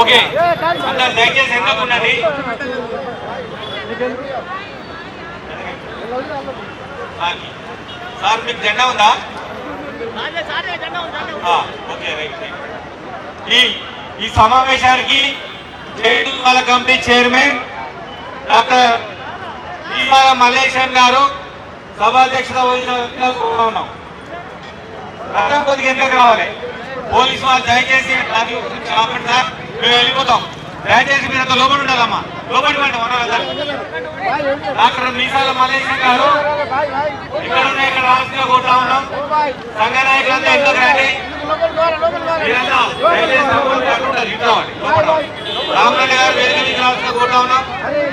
Okay. అందరు దయచేసి ఎందుకు ఉండండి. సార్ మీకు జెండా ఉందా? ఓకే రైట్ ఈ ఈ సమావేశానికి jail committee chairman doctor Emala Malleshan గారు సభాధ్యక్షత వహించిన ఉన్నాం. రక్తం కొద్దిగా ఎందుకు రావాలి. పోలీసు వాళ్ళు దయచేసి అది ఆపండి సార్. మేము వెళ్ళిపోతాం. దయచేసి మీరు అంత లోపల ఉండాలమ్మా. లోపలి పండి డాక్టర్ మీసాల మల్లేశం గారు ఇక్కడ ఉన్న ఇక్కడ రాష్ట్రంగా కొట్టా ఉన్నాం. సంఘ నాయకులంతా ఎందుకు రండి. రామరెడ్డి గారు వేదిక నుంచి రాష్ట్రంగా కొట్టా ఉన్నాం.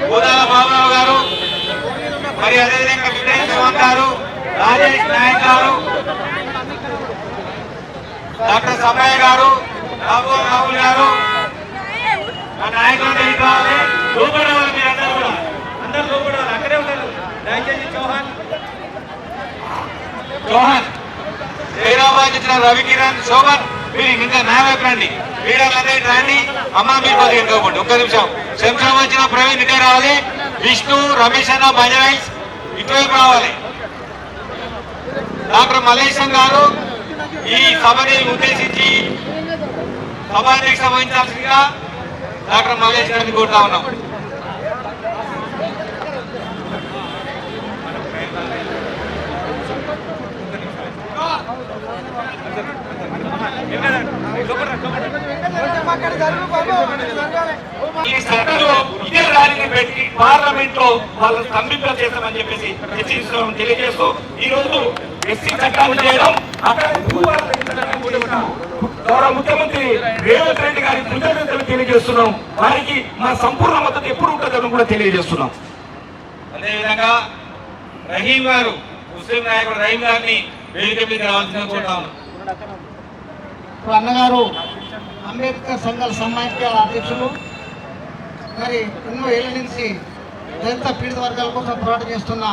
గోదాల బాబురావు గారు మరి అదేవిధంగా విజయ్ చౌహాన్ గారు రాజేష్ నాయక్ గారు డాక్టర్ సమయ్య గారు బాబు రాహుల్ గారు ఆ నాయకులంతా ఇటు రావాలి. లోపల అందరూ కూడా. లోపల అక్కడే ఉంటారు దయచేసి చౌహాన్. చౌహాన్. హైదరాబాద్ ఇచ్చిన రవి కిరణ్ శోభన్ మీరు ఇంకా నా వైపు రండి. వీళ్ళందరూ రండి. అమ్మ మీరు కొద్దిగా ఇంకోకండి ఒక్క నిమిషం. శంషాబాద్ వచ్చిన ప్రవీణ్ ఇటే రావాలి. విష్ణు రమేష్ అన్న బంజరైస్ ఇటువైపు రావాలి. డాక్టర్ మల్లేశం గారు ఈ సభని ఉద్దేశించి సభాధ్యక్ష వహించాల్సిందిగా డాక్టర్ మల్లేశ్ గారిని కోరుతా ఉన్నాం. ఈ సభలో ఇదే ర్యాలీని పెట్టి పార్లమెంట్లో వాళ్ళు స్తంభింప చేస్తామని చెప్పేసి హెచ్చరిస్తున్నాం తెలియజేస్తూ ఈ రోజు ఎస్సీ చట్టాలు చేయడం అక్కడ గౌరవ ముఖ్యమంత్రి రేవంత్ రెడ్డి గారి కృతజ్ఞతలు తెలియజేస్తున్నాం. వారికి మా సంపూర్ణ మద్దతు ఎప్పుడు ఉంటుందని కూడా తెలియజేస్తున్నాం. అదేవిధంగా రహీం గారు ముస్లిం నాయకుడు రహీం గారిని వేదిక మీద రావాల్సిన కోరుతాం ఇప్పుడు అన్నగారు అంబేద్కర్ సంఘాల సమాఖ్య అధ్యక్షులు మరి ఎన్నో ఏళ్ళ నుంచి దళిత పీడిత వర్గాల కోసం పోరాటం చేస్తున్న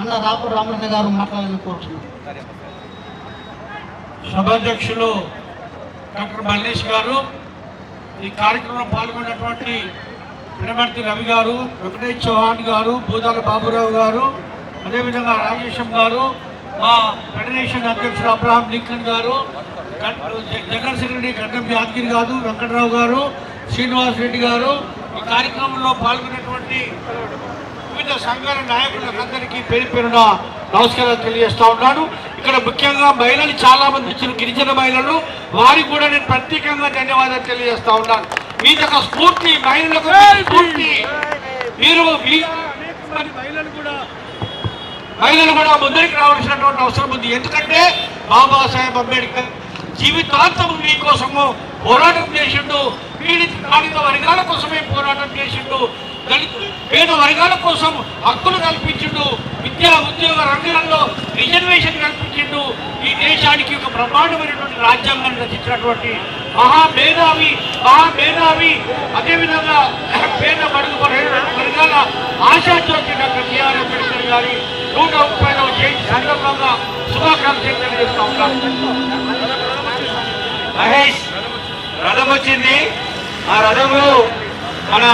అన్న రాపూర్ రామకృష్ణ గారు మాట్లాడాలని కోరుతున్నాను సభాధ్యక్షులు డాక్టర్ మల్లేష్ గారు ఈ కార్యక్రమంలో పాల్గొన్నటువంటి పినమర్తి రవి గారు వెంకటేష్ చౌహాన్ గారు భూదాల బాబురావు గారు అదేవిధంగా రాజేశం గారు మా ఫెడరేషన్ అధ్యక్షుడు అబ్రహాం లింకన్ గారు జనరల్ సెక్రటరీ గడ్డం యాదగిరి గారు వెంకటరావు గారు శ్రీనివాస్ రెడ్డి గారు ఈ కార్యక్రమంలో పాల్గొన్నటువంటి వివిధ సంఘాల నాయకులందరికీ పేరు పేరున నమస్కారాలు తెలియజేస్తా ఉన్నాను. ఇక్కడ ముఖ్యంగా మహిళలు చాలా మంది వచ్చిన గిరిజన మహిళలు. వారికి కూడా నేను ప్రత్యేకంగా ధన్యవాదాలు తెలియజేస్తా ఉన్నాను. మీ యొక్క స్ఫూర్తి మహిళలకు స్ఫూర్తి. మీరు మహిళలు కూడా మహిళలు కూడా ముందరికి రావాల్సినటువంటి అవసరం ఉంది. ఎందుకంటే బాబాసాహెబ్ అంబేద్కర్ జీవితాంతం మీకోసము పోరాటం చేసిండు పీడిత బాధిత వర్గాల కోసమే పోరాటం చేసిండు దళిత పేద వర్గాల కోసం హక్కులు కల్పించిండు విద్యా ఉద్యోగ రంగాల్లో రిజర్వేషన్ కల్పించిండు. ఈ దేశానికి ఒక బ్రహ్మాండమైనటువంటి రాజ్యాంగాన్ని రచించినటువంటి మహా మేధావి అదేవిధంగా పేద బడుగు వర్గాల ఆశాజ్యోతి డాక్టర్ బిఆర్ అంబేద్కర్ గారి నూట ముప్పై జయంతి సందర్భంగా శుభాకాంక్షలు తెలియజేస్తా ఉన్నాను. మహేష్ రథం వచ్చింది. ఆ రథంలో మన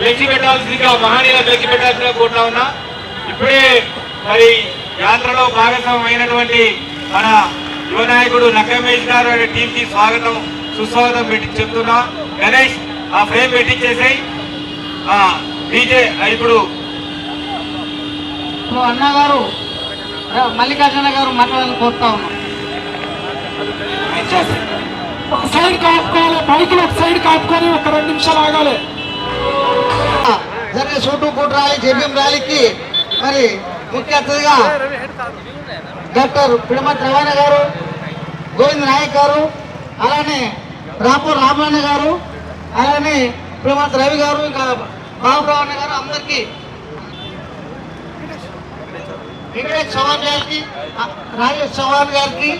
వెలికి పెట్టాల్సిందిగా మహనీయుల వెలికి పెట్టాల్సిందిగా కోరుతా ఉన్నా. ఇప్పుడే మరి యాత్రలో భాగస్వామ్యం అయినటువంటి మన యువ నాయకుడు నక్కమేష్ గారు అనే టీం కి స్వాగతం సుస్వాగతం పెట్టి చెప్తున్నా. గణేష్ ఆ ఫ్రేమ్ పెట్టించేసాయి డీజే ఇప్పుడు ఇప్పుడు అన్నగారు మల్లికార్జున గారు మాట్లాడాలని కోరుతా ఉన్నాం. ఒక సైడ్ కాపుకోవాలి బైకులు ఒక సైడ్ కాపుకొని ఒక రెండు నిమిషాలు ఆగాలి. జరిగే సూటు కూట ర్యాలీ జేబీఎం ర్యాలీకి మరి ముఖ్య అతిథిగా డాక్టర్ పిడమటి రవాణా గారు గోవింద్ నాయక్ గారు అలానే రాపూర్ రామాయణ గారు అలానే పిడమటి రవి గారు ఇంకా బాబు రవాణా గారు అందరికీ వెంకటేష్ చౌహాన్ గారికి రాజేష్ చౌహాన్ గారికి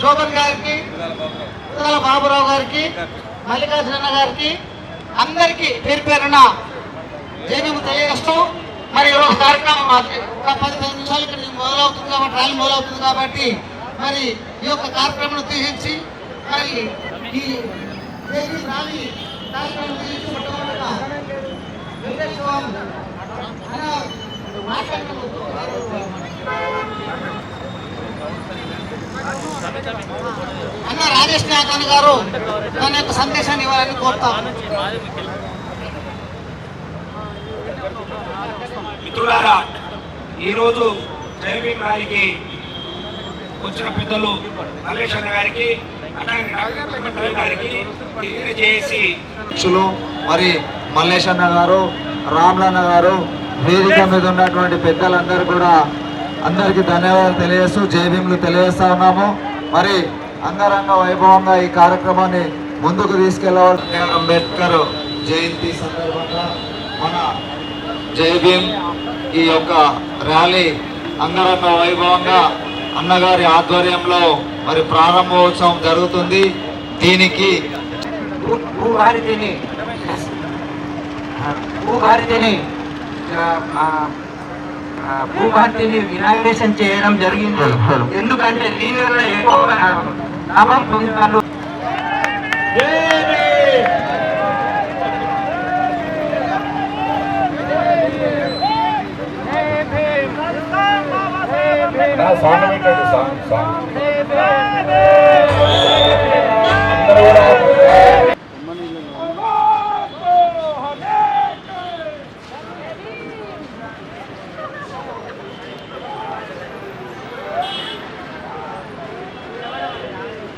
శోభన్ గారికి ఉత్తరాల బాబురావు గారికి మల్లికార్జున గారికి అందరికీ పేరు పేరున జైనము తెలియజేస్తూ మరి ఈరోజు కార్యక్రమం ఒక పది పది నిమిషాలు ఇక్కడ మొదలవుతుంది కాబట్టి ర్యాలీ మొదలవుతుంది కాబట్టి మరి ఈ యొక్క కార్యక్రమం ఉద్దేశించి మరి ఈ ర్యాలీ కార్యక్రమం వెంకటేశ్వర అన్న రాజేష్ నాయకన్ గారు తన యొక్క సందేశాన్ని ఇవ్వాలని కోరుతాం. మిత్రులారా ఈరోజు జైవింగ్ ర్యాలీకి వచ్చిన పెద్దలు మల్లేష్ అన్న గారికి గారికి చేసి మరి మల్లేశన్న గారు రామ్లన్న గారు వేదిక మీద ఉన్నటువంటి పెద్దలందరూ కూడా అందరికీ ధన్యవాదాలు తెలియజేస్తూ జయభీములు తెలియజేస్తా ఉన్నాము. మరి అంగరంగ వైభవంగా ఈ కార్యక్రమాన్ని ముందుకు తీసుకెళ్ళవలసి అంబేద్కర్ జయంతి సందర్భంగా మన జై భీమ్ ఈ యొక్క ర్యాలీ అంగరంగ వైభవంగా అన్నగారి ఆధ్వర్యంలో మరి ప్రారంభోత్సవం జరుగుతుంది. దీనికి భూభారతిని భూభారతిని భూభారతిని ఇనాగ్రేషన్ చేయడం జరిగింది. ఎందుకంటే దీనివల్ల ఎక్కువ లాభం. పొందుతారు.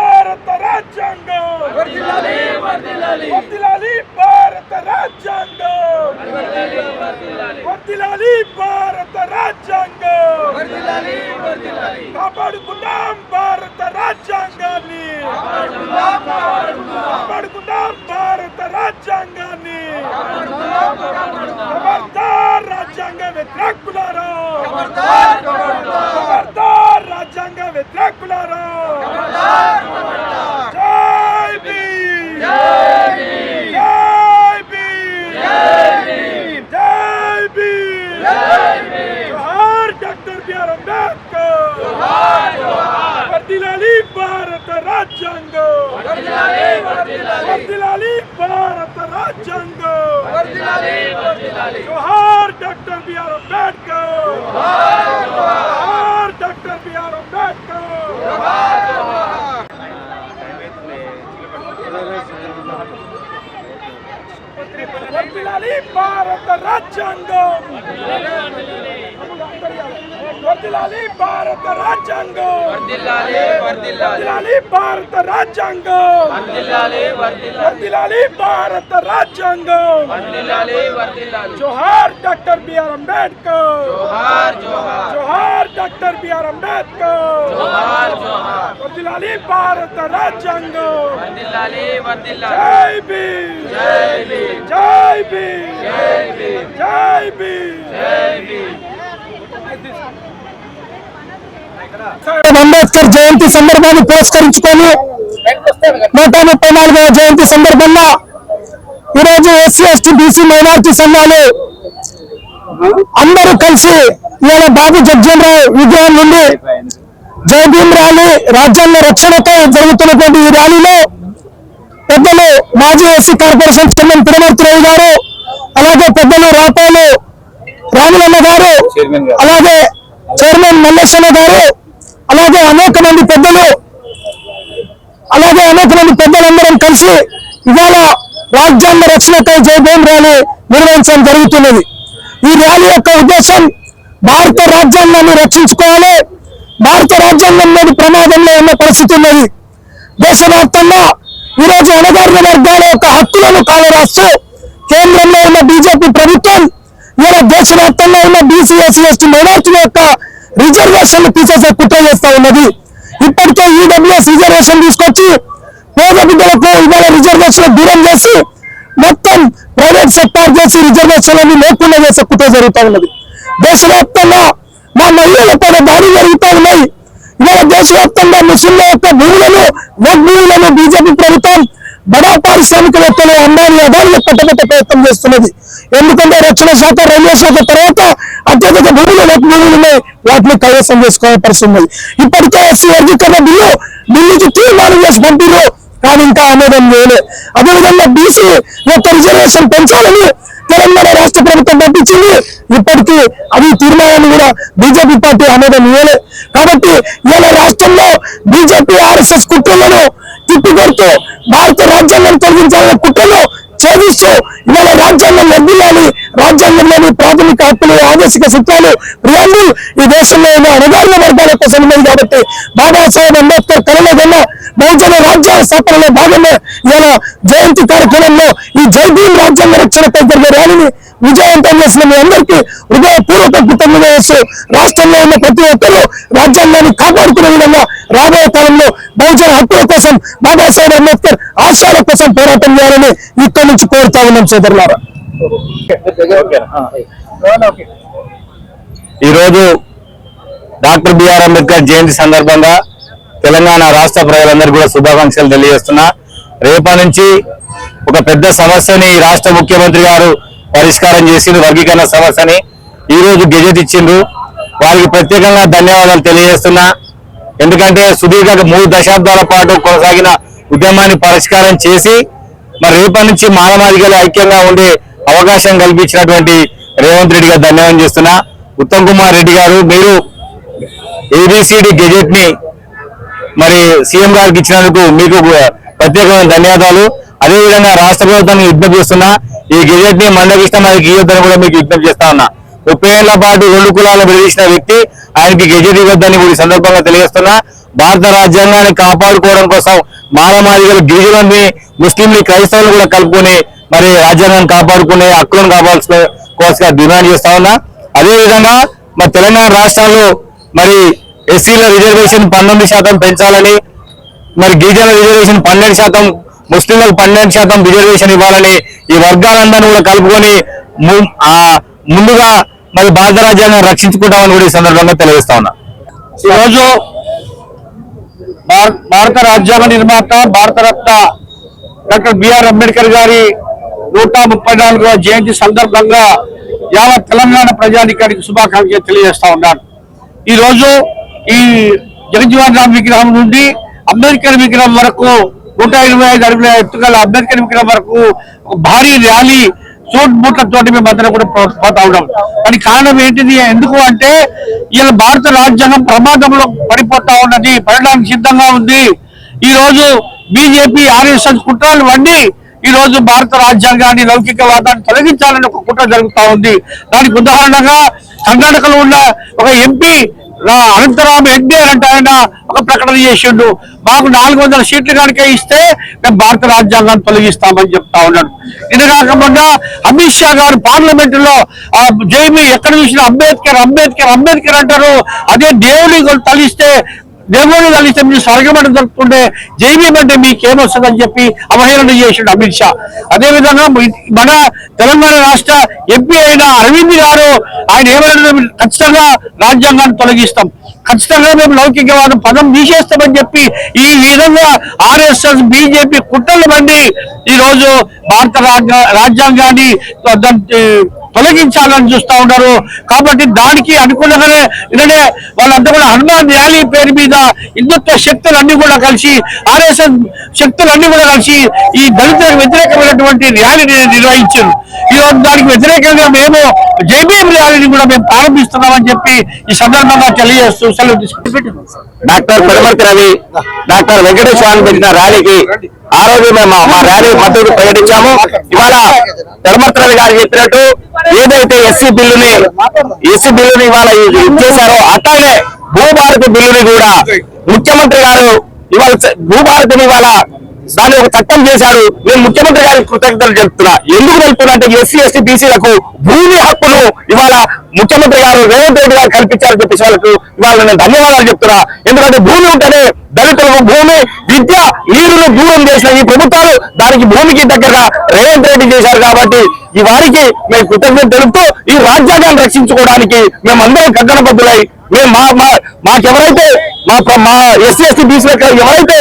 భారత రాజ్యాంగం వర్ధిల్లాలి భారత రాజ్యాంగం వర్ధిల్లాలి భారత రాజ్యాంగం కాపాడుకుందాం భారత రాజ్యాంగాన్ని కాపాడుకుందాం భారత రాజ్యాంగాన్ని ఖబర్దార్ రాజ్యాంగ వ్యతిరేకులారా ఖబర్దార్ రాజ్యాంగ వ్యతిరేకులారా జై భీమ్ జై భీమ్ జై భీమ్ జోహార్ డాక్టర్ బిఆర్ అంబేద్కర్ వర్ధిల్లాలి భారత రాజ్యాంగం వర్ధిల్లాలి భారత రాజ్యాంగం జోహార్ డాక్టర్ బిఆర్ అంబేద్కర్ జోహార్ డాక్టర్ బిఆర్ అంబేద్కర్ వర్ధిల్లాలి భారత రాజ్యాంగం వర్ధిల్లాలి భారత రాజ్యాంగం వర్ధిల్లాలి భారత రాజ్యాంగం వర్ధిల్లాలి భారత రాజ్యాంగం జోహార్ డాక్టర్ బిఆర్ అంబేద్కర్ జోహార్ డాక్టర్ బిఆర్ అంబేద్కర్ వర్ధిల్లాలి భారత రాజ్యాంగం జై భీమ్ జై భీమ్ జై భీమ్ అంబేద్కర్ జయంతి సందర్భాన్ని పురస్కరించుకొని నూట ముప్పై నాలుగవ జయంతి సందర్భంగా ఈరోజు ఎస్సీ ఎస్టీ బీసీ మైనార్టీ సంఘాలు అందరూ కలిసి ఇవాళ బాబు జగ్జీవన్ విగ్రహం నుండి జై భీమ్ ర్యాలీ రాజ్యాంగ రక్షణకై జరుగుతున్నటువంటి ఈ ర్యాలీలో పెద్దలు మాజీ ఎస్సీ కార్పొరేషన్ చైర్మన్ తిరుమూర్తి గారు అలాగే పెద్దలు రాపాలు రాములమ్మ గారు అలాగే చైర్మన్ మల్లేశ్వర గారు అలాగే అనేక మంది పెద్దలు అలాగే అనేక మంది పెద్దలందరం కలిసి ఇవాళ రాజ్యాంగ రక్షణకై జై ర్యాలీ నిర్వహించడం జరుగుతున్నది. ఈ ర్యాలీ యొక్క ఉద్దేశం భారత రాజ్యాంగాన్ని రక్షించుకోవాలి. భారత రాజ్యాంగం లేని ప్రమాదంలో ఉన్న పరిస్థితి ఉన్నది. దేశవ్యాప్తంగా ఈరోజు అణగారిన వర్గాల యొక్క హక్కులను కాలరాస్తూ కేంద్రంలో ఉన్న బీజేపీ ప్రభుత్వం ఇలా దేశవ్యాప్తంగా ఉన్న బీసీ ఎస్సీ ఎస్టీ మైనార్టీల యొక్క రిజర్వేషన్లు తీసేసే కుట్ర చేస్తా ఉన్నది. ఇప్పటికే ఈడబ్ల్యూఎస్ రిజర్వేషన్ తీసుకొచ్చి పేద బిడ్డలకు ఇవాళ రిజర్వేషన్ దూరం చేసి మొత్తం ప్రైవేట్ సెక్టార్ చేసి రిజర్వేషన్లన్నీ లేకుండా చేసే కుట్ర జరుగుతూ ఉన్నది. దేశవ్యాప్తంగా మా మహిళల పైన దాడి జరుగుతూ ఉన్నాయి ఇవాళ దేశవ్యాప్తంగా ముస్లింల యొక్క భూములను వక్ భూములను బీజేపీ ప్రభుత్వం బడా పారిశ్రామికవేత్తలు అంబానీ అదాన్ని పట్టబెట్టే ప్రయత్నం చేస్తున్నది. ఎందుకంటే రక్షణ శాఖ రైల్వే శాఖ తర్వాత అత్యధిక భూములు భూములు ఉన్నాయి కైవసం చేసుకోవాల్సి పరిస్థితి ఉన్నది. ఇప్పటికే ఎస్సీ వర్గీకరణ బిల్లు ఢిల్లీకి తీర్మానం చేసి పంపిరు కానీ ఇంకా ఆమోదం చేయలే అదేవిధంగా బీసీ యొక్క రిజర్వేషన్ పెంచాలని తెలంగాణ రాష్ట్ర ప్రభుత్వం పంపించింది. ఇప్పటికీ అది తీర్మానాన్ని కూడా బీజేపీ పార్టీ ఆమోదం ఇవ్వలే. కాబట్టి ఇవాళ రాష్ట్రంలో బీజేపీ ఆర్ఎస్ఎస్ కుట్రలను తిప్పికొడుతూ భారత రాజ్యాంగాన్ని తొలగించాలనే కుట్రలు ఛేదిస్తూ ఇవాళ రాజ్యాంగం వర్దిల్లాలి రాజ్యాంగంలోని ప్రాథమిక హక్కులు ఆదేశిక సూత్రాలు ప్రియాలు ఈ దేశంలో ఉన్న అణగారిన వర్గాల కోసం ఉన్నది కాబట్టి బాబాసాహెబ్ అంబేద్కర్ కళలో ఉన్న బహుజన రాజ్యాంగ స్థాపనలో భాగంగా ఇవాళ జయంతి కార్యక్రమంలో ఈ జై భీమ్ రాజ్యాంగ రక్షణపై జరిగే ర్యాలీని విజయవంతం చేసిన మీ అందరికీ హృదయపూర్వక కృతజ్ఞతలు రాష్ట్రంలో ఉన్న ప్రతి ఒక్కరూ రాజ్యాంగాన్ని కాపాడుకునే విధంగా రాబోయే కాలంలో బహుజన హక్కుల కోసం బాబాసాహెబ్ అంబేద్కర్ ఆశయాల కోసం పోరాటం చేయాలని ఇక్కడి నుంచి కోరుతా ఉన్నాం సోదరులారా. ఈరోజు డాక్టర్ బిఆర్ అంబేద్కర్ జయంతి సందర్భంగా తెలంగాణ రాష్ట్ర ప్రజలందరికీ కూడా శుభాకాంక్షలు తెలియజేస్తున్నా. రేపటి నుంచి ఒక పెద్ద సమస్యని ఈ రాష్ట్ర ముఖ్యమంత్రి గారు పరిష్కారం చేసిండ్రు వర్గీకరణ సమస్యని ఈ రోజు గెజెట్ ఇచ్చిండ్రు. వారికి ప్రత్యేకంగా ధన్యవాదాలు తెలియజేస్తున్నా. ఎందుకంటే సుదీర్ఘ మూడు దశాబ్దాల పాటు కొనసాగిన ఉద్యమాన్ని పరిష్కారం చేసి మరి రేపటి నుంచి మానవాధికారులు ఐక్యంగా ఉండే అవకాశం కల్పించినటువంటి రేవంత్ రెడ్డి గారు ధన్యవాదం చేస్తున్నా. ఉత్తమ్ కుమార్ రెడ్డి గారు మీరు ఏబిసిడి గెజెట్ని మరి సీఎం గారికి ఇచ్చినందుకు మీకు ప్రత్యేకమైన ధన్యవాదాలు. అదేవిధంగా రాష్ట్ర ప్రభుత్వాన్ని విజ్ఞప్తి చేస్తున్నా ఈ గెజెట్ని మండగిస్తే మనకి ఇవ్వద్దని కూడా మీకు విజ్ఞప్తి చేస్తా ఉన్నా. ముప్పై ఏళ్ళ పాటు రెండు కులాలు విడదీసిన వ్యక్తి ఆయనకి గెజెట్ ఇవ్వద్దని కూడా ఈ సందర్భంగా తెలియజేస్తున్నా. భారత రాజ్యాంగాన్ని కాపాడుకోవడం కోసం మానమాదిగలు గిరిజనుల్ని ముస్లింలు క్రైస్తవులు కూడా కలుపుకొని మరి రాజ్యాంగాన్ని కాపాడుకునే హక్కులను కాపాడుకునే కోసం డిమాండ్ చేస్తా ఉన్నా. అదేవిధంగా మరి తెలంగాణ రాష్ట్రాల్లో మరి ఎస్సీల రిజర్వేషన్ పంతొమ్మిది శాతం పెంచాలని మరి గిరిజన రిజర్వేషన్ పన్నెండు శాతం ముస్లింలకు పన్నెండు శాతం రిజర్వేషన్ ఇవ్వాలని ఈ వర్గాలందరినీ కూడా కలుపుకొని ము- ఆ ముందుగా మరి భారత రాజ్యాంగం రక్షించుకుంటామని కూడా ఈ సందర్భంగా తెలియజేస్తా ఉన్నా. ఈరోజు భారత రాజ్యాంగ నిర్మాత భారతరత్న డాక్టర్ బిఆర్ అంబేద్కర్ గారి నూట ముప్పై నాలుగవ జయంతి సందర్భంగా యావత్ తెలంగాణ ప్రజానికానికి శుభాకాంక్షలు తెలియజేస్తా ఉన్నాను. ఈ రోజు ఈ జగజ్జీవన్ రామ్ విగ్రహం నుండి అంబేద్కర్ విగ్రహం వరకు నూట ఇరవై ఐదు అడుగుల ఎత్తుగల అంబేద్కర్ విగ్రహం వరకు భారీ ర్యాలీ సూట్ బూట్లతో మేము అందరం కూడా పోతా ఉన్నాం. కానీ కారణం ఏంటిది ఎందుకు అంటే ఇలా భారత రాజ్యాంగం ప్రమాదంలో పడిపోతా ఉన్నది పడడానికి సిద్ధంగా ఉంది. ఈ రోజు బీజేపీ ఆర్ఎస్ఎస్ కుట్రలు వండి ఈ రోజు భారత రాజ్యాంగాన్ని లౌకికవాదాన్ని తొలగించాలని ఒక కుట్ర జరుగుతా ఉంది. దానికి ఉదాహరణగా కర్ణాటకలో ఉన్న ఒక ఎంపీ అనంతరామ్ ఎన్టీఆర్ అంటే ఆయన ఒక ప్రకటన చేసిండు. మాకు నాలుగు వందల సీట్లు కనుక ఇస్తే మేము భారత రాజ్యాంగాన్ని తొలగిస్తామని చెప్తా ఉన్నాడు. ఇది కాకుండా అమిత్ షా గారు పార్లమెంట్లో ఆ, జైమి ఎక్కడ చూసినా అంబేద్కర్ అంబేద్కర్ అంబేద్కర్ అంటారు. అదే దేవుని తలిస్తే దేవుని కలిస్తే మీరు స్వర్గమని జరుపుకుంటే జైవీం అంటే మీకేమొస్తుందని చెప్పి అవహేళన చేసిండు అమిత్ షా. అదేవిధంగా మన తెలంగాణ రాష్ట్ర ఎంపీ అయిన అరవింద్ గారు ఆయన ఏమైనా ఖచ్చితంగా రాజ్యాంగాన్ని తొలగిస్తాం. ఖచ్చితంగా మేము లౌకికవాదం పదం తీసేస్తామని చెప్పి ఈ విధంగా ఆర్ఎస్ఎస్ బీజేపీ కుట్రలు మంది ఈరోజు భారత రాజ్యాంగాన్ని తొలగించాలని చూస్తా ఉన్నారు. కాబట్టి దానికి అనుకూలంగానే నిన్ననే వాళ్ళంతా కూడా హనుమాన్ ర్యాలీ పేరు మీద హిందుత్వ శక్తులన్నీ కూడా కలిసి ఆర్ఎస్ఎస్ శక్తులన్నీ కూడా కలిసి ఈ దళితులకు వ్యతిరేకమైనటువంటి ర్యాలీని నిర్వహించారు. ఈ దానికి వ్యతిరేకంగా మేము జైబీఎం ర్యాలీని కూడా మేము ప్రారంభిస్తున్నామని చెప్పి ఈ సందర్భంగా తెలియజేస్తూ సెలవు తీసుకుంటున్నాం. డాక్టర్ పెడమర్తి రవి డాక్టర్ వెంకటేశ్వర పెట్టిన ర్యాలీకి ఆ రోజు మేము మా ర్యాలీ మద్దతు ప్రకటించాము. ఇవాళ పెడమర్తి గారు చెప్పినట్టు ఏదైతే ఎస్సీ బిల్లుని ఎస్సీ బిల్లుని ఇవాళ చేశారో అట్లానే భూభారతి బిల్లుని కూడా ముఖ్యమంత్రి గారు ఇవాళ భూభారతిని ఇవాళ దాన్ని ఒక చట్టం చేశారు. నేను ముఖ్యమంత్రి గారికి కృతజ్ఞతలు చెప్తున్నా. ఎందుకు తెలుపుతున్నా అంటే ఎస్సీ ఎస్టీ బీసీలకు భూమి హక్కును ఇవాళ ముఖ్యమంత్రి గారు రేవంత్ రెడ్డి గారు కల్పించారని చెప్పేసి వాళ్ళకు ఇవాళ నేను ధన్యవాదాలు చెప్తున్నా. ఎందుకంటే భూమి ఉంటేనే దళితులకు భూమి విద్య నీరును దూరం చేసిన ఈ ప్రభుత్వాలు దానికి భూమికి దగ్గరగా రేవంత్ రెడ్డి చేశారు కాబట్టి ఈ వారికి మేము కృతజ్ఞత తెలుపుతూ ఈ రాజ్యాంగాన్ని రక్షించుకోవడానికి మేమందరం కగ్గనబద్దులై మేము మా మా మాకెవరైతే మా మా ఎస్సీ ఎస్టీ బీసీలకు ఎవరైతే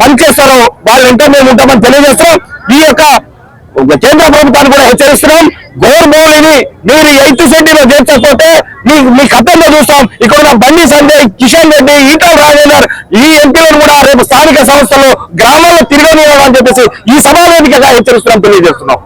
పనిచేస్తారో వాళ్ళ ఇంటర్ మేము ఉంటామని తెలియజేస్తాం ఈ యొక్క కేంద్ర ప్రభుత్వాన్ని కూడా హెచ్చరిస్తున్నాం. గోర్మోలిని మీరు ఎయిత్ సెంటీలో చేర్చకపోతే మీ మీ ఖతంలో చూస్తాం. ఇక్కడ ఉన్న బండి సంజయ్ కిషన్ రెడ్డి ఈటల రాజేందర్ ఈ ఎంపీలను కూడా రేపు స్థానిక సంస్థలు గ్రామాల్లో తిరగనివ్వాలని చెప్పేసి ఈ సభావేదికగా హెచ్చరిస్తున్నాం తెలియజేస్తున్నాం.